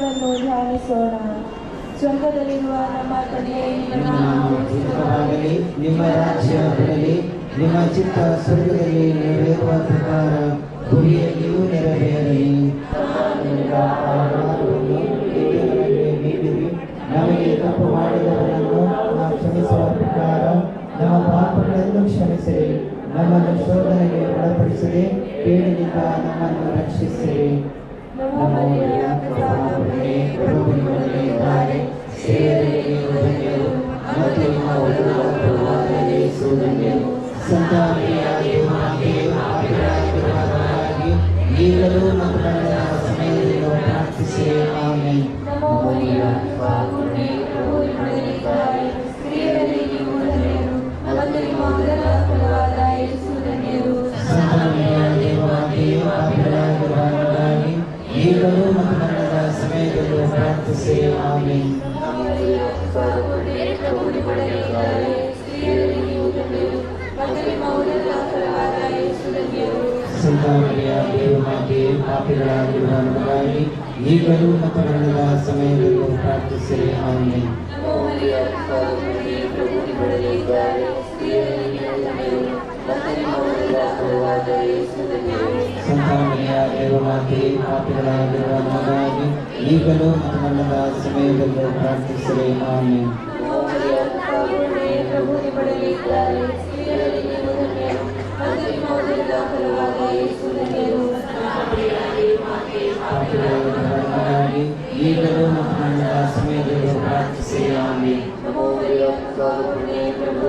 ಸ್ತೋತ್ರವನ್ನು ಧ್ಯಾನಿಸೋಣ. ಸ್ವರ್ಗದಲ್ಲಿರುವ ನಮ್ಮ ತಂದೆಯ ನಿಮ್ಮ ರಾಜ್ಯ ನಿಮ್ಮ ಚಿತ್ತ ಸ್ವರ್ಗದಲ್ಲಿ ನೆರವೇರುವ ಪ್ರಕಾರ ಭೂಮಿಯಲ್ಲಿಯೂ ನೆರವೇರಲಿ ನಮಗೆ ತಪ್ಪು ಮಾಡಿದವರನ್ನು ನಾವು ಕ್ಷಮಿಸುವ ಪ್ರಕಾರ ನಮ್ಮ ಪಾಪಗಳನ್ನು ಕ್ಷಮಿಸಿ ನಮ್ಮನ್ನು ಶೋಧನೆಗೆ ಒಳಪಡಿಸಿರಿ ಕೇಳಿನಿಂದ ನಮ್ಮನ್ನು ರಕ್ಷಿಸಿ नमो हरे प्रभु ಸಿಂಧಾಮರಿಯ ದೇವಮಾತೆ ಪಾಪಿಗಳಾಗಿರುವ ನಮಗಾಗಿ ಈಗಲೂ ಮತಗಣದ ಸಮಯದಲ್ಲೂ ಪ್ರಾರ್ಥಿಸಿರಿ ಆಮೆ ಸ್ತ್ರೀಯರಲ್ಲಿ ದೇವಮಾತೆ ಪಾಪಿಗಳ ದೇವರ ಮಗಾಗಿ ಈಗಲೂ ಮತ್ತು ಮರಣದ ಸಮಯದಲ್ಲೂ ಪ್ರಾರ್ಥಿಸಲಿ ಆಮೇಲೆ ಈಗಲೂ ಮತ್ತು ಮರಣದ ಸಮಯದಲ್ಲೂ ಪ್ರಾರ್ಥಿಸಲಿ ಆಮೇಲೆ ಪ್ರಭು ಪ್ರಭು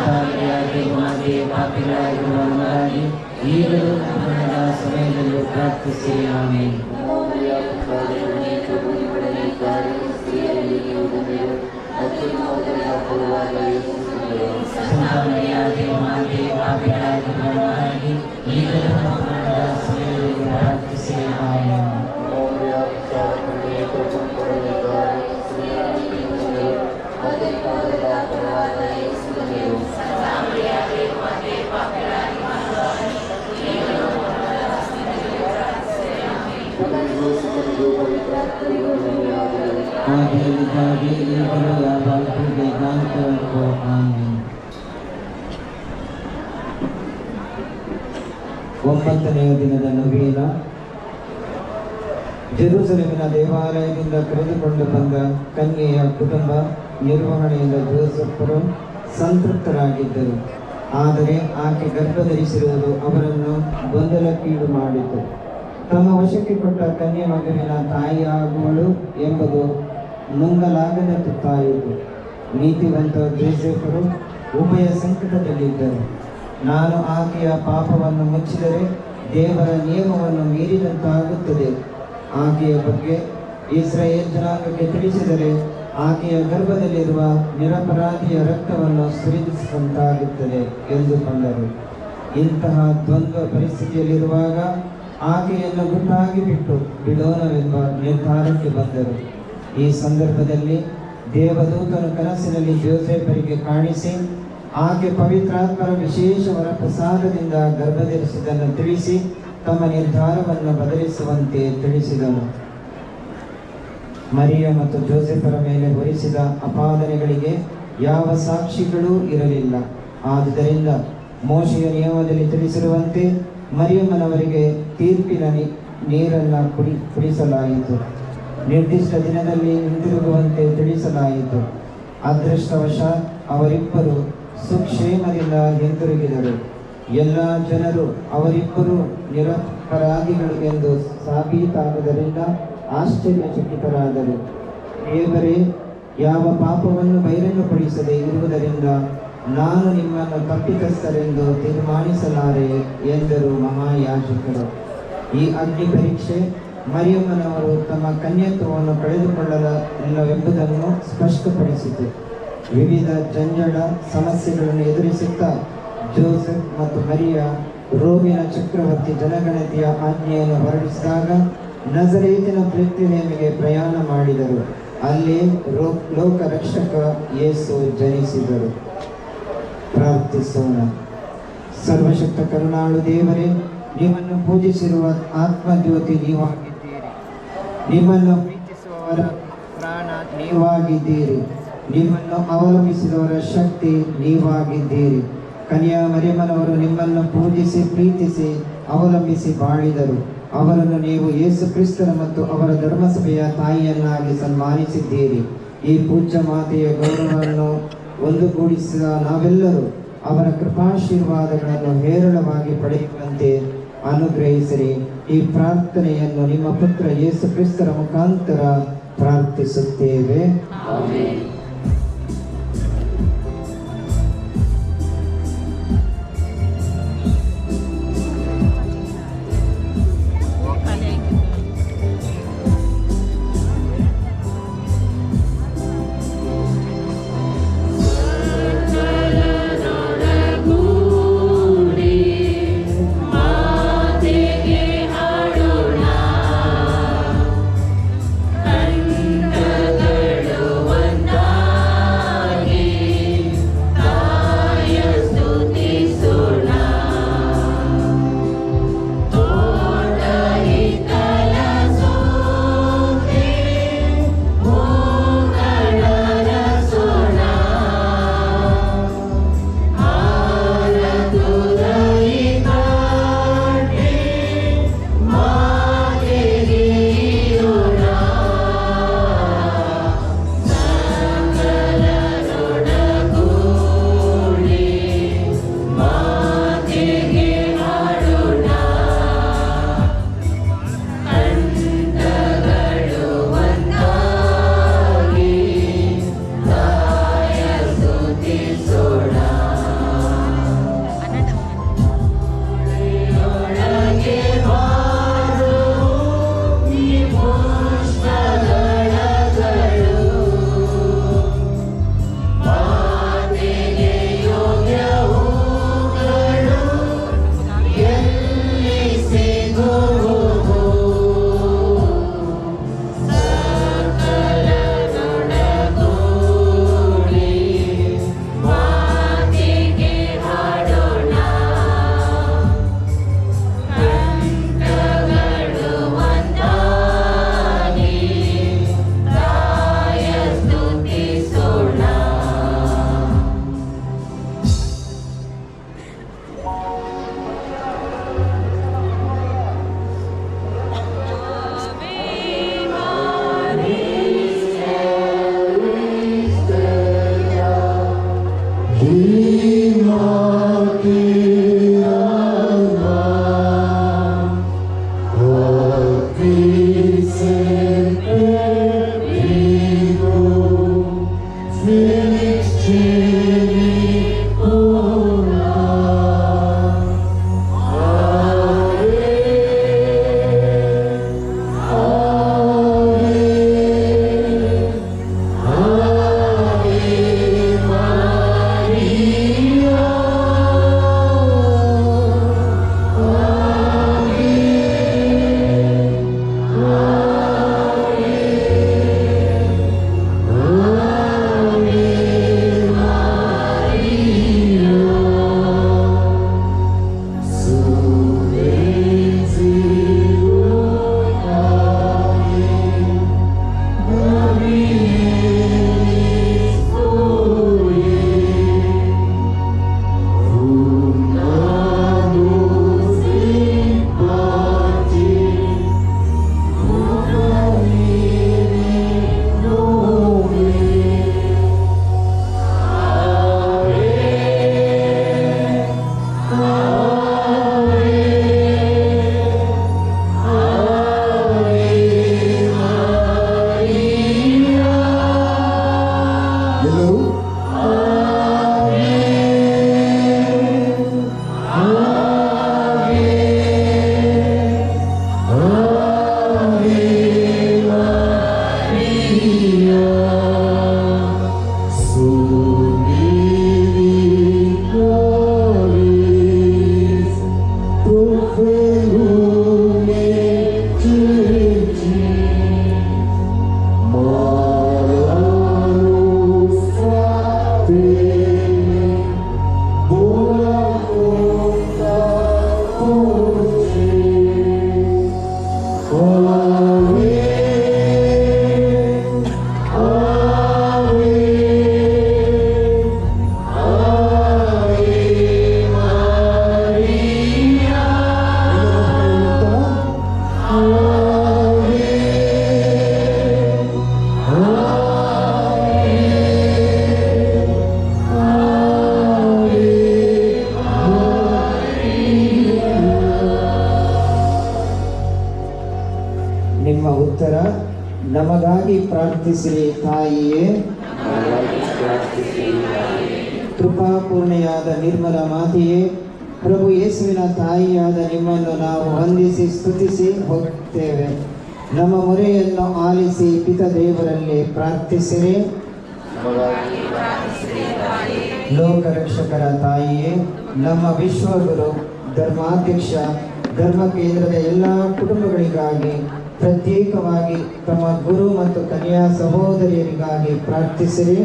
ಮಾತೆ ಪಾಪಿಗಳಾಗಿರುವ ನಮಗಾಗಿ ಈಗಲೂ ನಮ್ಮ ಮರಣದ ಸಮಯದಲ್ಲೂ ಪ್ರಾರ್ಥಿಸಿ ಆಮೇಲೆ ಸಂತಾನಯಾಗಿ ಮಾತೆ ಪಾಪಿಗಳಾಗಿರುವ ನಮಗಾಗಿ ಈಗಲೂ ನಮ್ಮ ಮರಣದ ಸಮಯದಲ್ಲೂ ವೇದಾಂತಕ್ಕೂ ಆಮೇಲೆ ಒಂಬತ್ತನೆಯ ದಿನದ ನವೀನ ಜೆರೂಸಲೇಮಿನ ದೇವಾಲಯದಿಂದ ಕರೆದುಕೊಂಡು ಬಂದ ಕನ್ಯೆಯ ಕುಟುಂಬ ನಿರ್ವಹಣೆಯಿಂದ ಜೋಸೆಫರು ಸಂತೃಪ್ತರಾಗಿದ್ದರು. ಆದರೆ ಆಕೆ ಗರ್ಭಧರಿಸಿರುವುದು ಅವರನ್ನು ಗೊಂದಲಕ್ಕೀಡು ಮಾಡಿತು. ತಮ್ಮ ವಶಕ್ಕೆ ಕೊಟ್ಟ ಕನ್ಯೆ ಮಗುವಿನ ತಾಯಿಯಾಗುವಳು ಎಂಬುದು ನುಂಗಲಾಗದ ತುತ್ತಾಯಿತು. ನೀತಿವಂತ ದೇಶಕರು ಉಭಯ ಸಂಕಟದಲ್ಲಿದ್ದರು ನಾನು ಆಕೆಯ ಪಾಪವನ್ನು ಮುಚ್ಚಿದರೆ ದೇವರ ನಿಯಮವನ್ನು ಮೀರಿದಂತಾಗುತ್ತದೆ. ಆಕೆಯ ಬಗ್ಗೆ ಇಸ್ರಾಯೇಲ್ ಜನಾಂಗಕ್ಕೆ ತಿಳಿಸಿದರೆ ಆಕೆಯ ಗರ್ಭದಲ್ಲಿರುವ ನಿರಪರಾಧಿಯ ರಕ್ತವನ್ನು ಸುರಿದಿಸಿದಂತಾಗುತ್ತದೆ ಎಂದುಕೊಂಡರು ಇಂತಹ ದ್ವಂದ್ವ ಪರಿಸ್ಥಿತಿಯಲ್ಲಿರುವಾಗ ಆಕೆಯನ್ನು ಗುಟ್ಟಾಗಿ ಬಿಟ್ಟು ಬಿಡೋಣವೆಂಬ ನಿರ್ಧಾರಕ್ಕೆ ಬಂದರು. ಈ ಸಂದರ್ಭದಲ್ಲಿ ದೇವದೂತನ ಕನಸಿನಲ್ಲಿ ಜೋಸೆಫರಿಗೆ ಕಾಣಿಸಿ ಆಕೆ ಪವಿತ್ರಾತ್ಮರ ವಿಶೇಷ ವರಪ್ರಸಾದದಿಂದ ಗರ್ಭಧರಿಸಿದ್ದನ್ನು ತಿಳಿಸಿ, ತಮ್ಮ ನಿರ್ಧಾರವನ್ನು ಬದಲಿಸುವಂತೆ ತಿಳಿಸಿದನು. ಮರಿಯ ಮತ್ತು ಜೋಸೆಫರ ಮೇಲೆ ಹೊರಿಸಿದ ಅಪಾದನೆಗಳಿಗೆ ಯಾವ ಸಾಕ್ಷಿಗಳೂ ಇರಲಿಲ್ಲ. ಆದುದರಿಂದ ಮೋಶಿಯ ನಿಯಮದಲ್ಲಿ ತಿಳಿಸಿರುವಂತೆ ಮರಿಯಮ್ಮನವರಿಗೆ ತೀರ್ಪಿನ ನೀರನ್ನ ಕುಡಿ, ಕುಡಿಸಲಾಯಿತು. ನಿರ್ದಿಷ್ಟ ದಿನದಲ್ಲಿ ಹಿಂದಿರುಗುವಂತೆ ತಿಳಿಸಲಾಯಿತು. ಅದೃಷ್ಟವಶಾತ್ ಅವರಿಬ್ಬರು ಸುಕ್ಷೇಮದಿಂದ ಹಿಂದಿರುಗಿದರು ಎಲ್ಲ ಜನರು ಅವರಿಬ್ಬರು ನಿರಪರಾಧಿಗಳು ಎಂದು ಸಾಬೀತಾಗುವುದರಿಂದ ಆಶ್ಚರ್ಯಚಕಿತರಾದರು. ದೇವರೇ, ಯಾವ ಪಾಪವನ್ನು ಬಹಿರಂಗಪಡಿಸದೆ ಇರುವುದರಿಂದ ನಾನು ನಿಮ್ಮನ್ನು ತಪ್ಪಿತಸ್ಥರೆಂದು ತೀರ್ಮಾನಿಸಲಾರೆ ಎಂದರು ಮಹಾಯಾಜಕರು. ಈ ಅಗ್ನಿ ಪರೀಕ್ಷೆ ಮರಿಯಮ್ಮನವರು ತಮ್ಮ ಕನ್ಯತ್ವವನ್ನು ಕಳೆದುಕೊಳ್ಳಲಿಲ್ಲವೆಂಬುದನ್ನು ಸ್ಪಷ್ಟಪಡಿಸಿತು. ವಿವಿಧ ಜಂಜಡ ಸಮಸ್ಯೆಗಳನ್ನು ಎದುರಿಸುತ್ತಾ ಜೋಸೆಫ್ ಮತ್ತು ಮರಿಯ ರೋಮಿನ ಚಕ್ರವರ್ತಿ ಜನಗಣತಿಯ ಆಜ್ಞೆಯನ್ನು ಹೊರಡಿಸಿದಾಗ ನಜರೇತಿನ ಪೃಥ್ವಿನೇಮಿಗೆ ಪ್ರಯಾಣ ಮಾಡಿದರು. ಅಲ್ಲಿ ಲೋಕ ರಕ್ಷಕ ಯೇಸು ಜನಿಸಿದರು. ಪ್ರಾರ್ಥಿಸೋಣ. ಸರ್ವಶಕ್ತ ಕರುಣಾಳು ದೇವರೇ, ನಿಮ್ಮನ್ನು ಪೂಜಿಸಿರುವ ಆತ್ಮಜ್ಯೋತಿ ನೀವಾಗಿದ್ದೀರಿ ನಿಮ್ಮನ್ನು ಪ್ರೀತಿಸುವವರ ಪ್ರಾಣ ನೀವಾಗಿದ್ದೀರಿ. ನಿಮ್ಮನ್ನು ಅವಲಂಬಿಸಿದವರ ಶಕ್ತಿ ನೀವಾಗಿದ್ದೀರಿ. ಕನ್ಯಾ ಮರಿಯಮ್ಮನವರು ನಿಮ್ಮನ್ನು ಪೂಜಿಸಿ, ಪ್ರೀತಿಸಿ, ಅವಲಂಬಿಸಿ ಬಾಳಿದರು. ಅವರನ್ನು ನೀವು ಯೇಸು ಕ್ರಿಸ್ತರ ಮತ್ತು ಅವರ ಧರ್ಮಸಭೆಯ ತಾಯಿಯನ್ನಾಗಿ ಸನ್ಮಾನಿಸಿದ್ದೀರಿ. ಈ ಪೂಜ್ಯ ಮಾತೆಯ ಗೌರವವನ್ನು ಒಂದುಗೂಡಿಸಿದ ನಾವೆಲ್ಲರೂ ಅವರ ಕೃಪಾಶೀರ್ವಾದಗಳನ್ನು ಹೇರಳವಾಗಿ ಪಡೆಯುವಂತೆ ಅನುಗ್ರಹಿಸಿರಿ. ಈ ಪ್ರಾರ್ಥನೆಯನ್ನು ನಿಮ್ಮ ಪುತ್ರ ಯೇಸು ಕ್ರಿಸ್ತರ ಮುಖಾಂತರ ಪ್ರಾರ್ಥಿಸುತ್ತೇವೆ. ಪ್ರಾರ್ಥಿಸಿರಿ, ತಾಯಿಯೇ. ಕೃಪಾಪೂರ್ಣೆಯಾದ ನಿರ್ಮಲ ಮಾತೆಯೇ, ಪ್ರಭು ಯೇಸುವಿನ ತಾಯಿಯಾದ ನಿಮ್ಮನ್ನು ನಾವು ವಂದಿಸಿ ಸ್ತುತಿಸಿ ಹೋಗುತ್ತೇವೆ. ನಮ್ಮ ಮೊರೆಯನ್ನು ಆಲಿಸಿ ಪಿತ ದೇವರಲ್ಲಿ ಪ್ರಾರ್ಥಿಸಿರಿ. ಲೋಕರಕ್ಷಕರ ತಾಯಿಯೇ, ನಮ್ಮ ವಿಶ್ವಗುರು, ಧರ್ಮಾಧ್ಯಕ್ಷ ಧರ್ಮ ಕೇಂದ್ರದ ಎಲ್ಲ ಕುಟುಂಬಗಳಿಗಾಗಿ ಪ್ರತ್ಯೇಕವಾಗಿ ತಮ್ಮ ಗುರು ಮತ್ತು ಕನ್ಯಾ ಸಹೋದರಿಯರಿಗಾಗಿ ಪ್ರಾರ್ಥಿಸಿರಿ.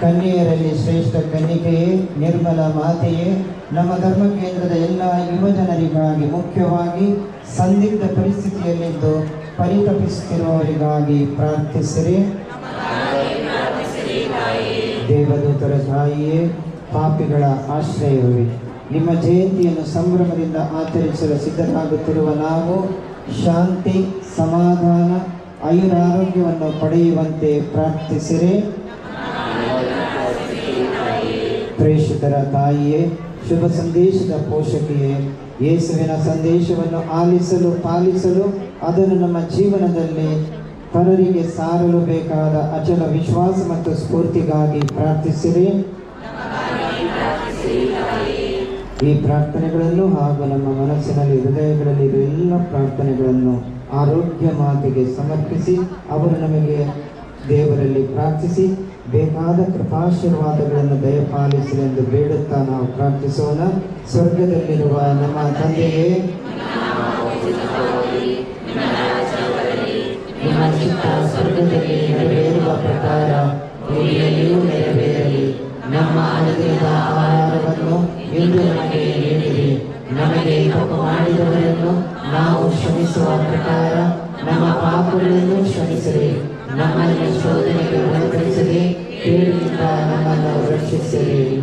ಕನ್ಯೆಯರಲ್ಲಿ ಶ್ರೇಷ್ಠ ಕನ್ನಿಕೆಯೇ, ನಿರ್ಮಲ ಮಾತೆಯೇ, ನಮ್ಮ ಧರ್ಮ ಕೇಂದ್ರದ ಎಲ್ಲ ಯುವಜನರಿಗಾಗಿ ಮುಖ್ಯವಾಗಿ ಸಂದಿಗ್ಧ ಪರಿಸ್ಥಿತಿಯಲ್ಲಿದ್ದು ಪರಿತಪಿಸುತ್ತಿರುವವರಿಗಾಗಿ ಪ್ರಾರ್ಥಿಸಿರಿ. ದೇವದೂತರ ತಾಯಿಯೇ, ಪಾಪಿಗಳ ಆಶ್ರಯವೇ. ನಿಮ್ಮ ಜಯಂತಿಯನ್ನು ಸಂಭ್ರಮದಿಂದ ಆಚರಿಸಲು ಸಿದ್ಧರಾಗುತ್ತಿರುವ ನಾವು ಶಾಂತಿ, ಸಮಾಧಾನ ಆಯುರಾರೋಗ್ಯವನ್ನು ಪಡೆಯುವಂತೆ ಪ್ರಾರ್ಥಿಸಿರಿ. ಪ್ರೇಷಿತರ ತಾಯಿಯೇ, ಶುಭ ಸಂದೇಶದ ಪೋಷಕಿಯೇ, ಯೇಸುವಿನ ಸಂದೇಶವನ್ನು ಆಲಿಸಲು ಪಾಲಿಸಲು ಅದನ್ನು ನಮ್ಮ ಜೀವನದಲ್ಲಿ ಪರರಿಗೆ ಸಾರಲು ಬೇಕಾದ ಅಚಲ ವಿಶ್ವಾಸ ಮತ್ತು ಸ್ಫೂರ್ತಿಗಾಗಿ ಪ್ರಾರ್ಥಿಸಿರಿ. ಈ ಪ್ರಾರ್ಥನೆಗಳನ್ನು ಹಾಗೂ ನಮ್ಮ ಮನಸ್ಸಿನಲ್ಲಿ, ಹೃದಯಗಳಲ್ಲಿ ಎಲ್ಲ ಪ್ರಾರ್ಥನೆಗಳನ್ನು ಆರೋಗ್ಯ ಮಾತೆಗೆ ಸಮರ್ಪಿಸಿ, ಅವರು ನಮಗೆ ದೇವರಲ್ಲಿ ಪ್ರಾರ್ಥಿಸಿ, ಬೇಕಾದ ಕೃಪಾಶೀರ್ವಾದಗಳನ್ನು ದಯಪಾಲಿಸಿ ಎಂದು ಬೇಡುತ್ತಾ ನಾವು ಪ್ರಾರ್ಥಿಸೋಣ. ಸ್ವರ್ಗದಲ್ಲಿರುವ ನಮ್ಮ ತಂದೆಯೇ, ನಿಮ್ಮ ಚಿತ್ತ ಸ್ವರ್ಗದಲ್ಲಿ ನೆರವೇರುವ ಪ್ರಕಾರ ನಮ್ಮ ಅನುದಿನದ ಆಹಾರವನ್ನು ಇಂದು ನಮಗೆ ನೀಡಿರಿ. ನಮಗೆ ತಪ್ಪು ಮಾಡಿದವರನ್ನು ನಾವು ಕ್ಷಮಿಸುವ ಪ್ರಕಾರ ನಮ್ಮ ಪಾಪಗಳನ್ನು ಕ್ಷಮಿಸಿರಿ. ನಮ್ಮನ್ನು ಶೋಧನೆಗೆ ಒಳಪಡಿಸದೆ ಕೇಳಿನಿಂದ ನಮ್ಮನ್ನು ರಕ್ಷಿಸಿರಿ.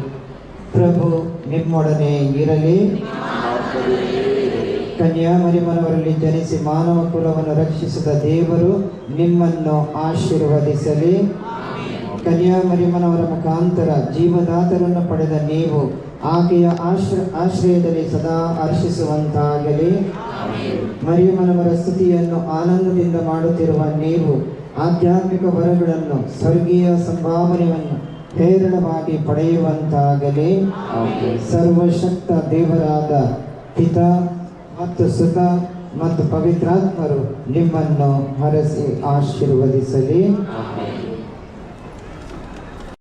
ಪ್ರಭು, ನಿಮ್ಮೊಡನೆ ಇರಲಿ. ಕನ್ಯಾಮರಿಮನವರಲ್ಲಿ ಜನಿಸಿ ಮಾನವ ಕುಲವನ್ನು ರಕ್ಷಿಸಿದ ದೇವರು ನಿಮ್ಮನ್ನು ಆಶೀರ್ವದಿಸಲಿ. ಕನ್ಯಾಮರಿಮನವರ ಮುಖಾಂತರ ಜೀವದಾತರನ್ನು ಪಡೆದ ನೀವು ಆಕೆಯ ಆಶ್ರ, ಆಶ್ರಯದಲ್ಲಿ ಸದಾ ಹರ್ಷಿಸುವಂತಾಗಲಿ. ಮರಿಯಮ್ಮನವರ ಸ್ತುತಿಯನ್ನು ಆನಂದದಿಂದ ಮಾಡುತ್ತಿರುವ ನೀವು ಆಧ್ಯಾತ್ಮಿಕ ವರಗಳನ್ನು, ಸ್ವರ್ಗೀಯ ಸಂಭಾವನೆಯನ್ನು ಹೇರಳವಾಗಿ ಪಡೆಯುವಂತಾಗಲಿ. ಸರ್ವಶಕ್ತ ದೇವರಾದ ಪಿತ ಮತ್ತು ಸುತ ಮತ್ತು ಪವಿತ್ರಾತ್ಮರು ನಿಮ್ಮನ್ನು ಹರಸಿ ಆಶೀರ್ವದಿಸಲಿ.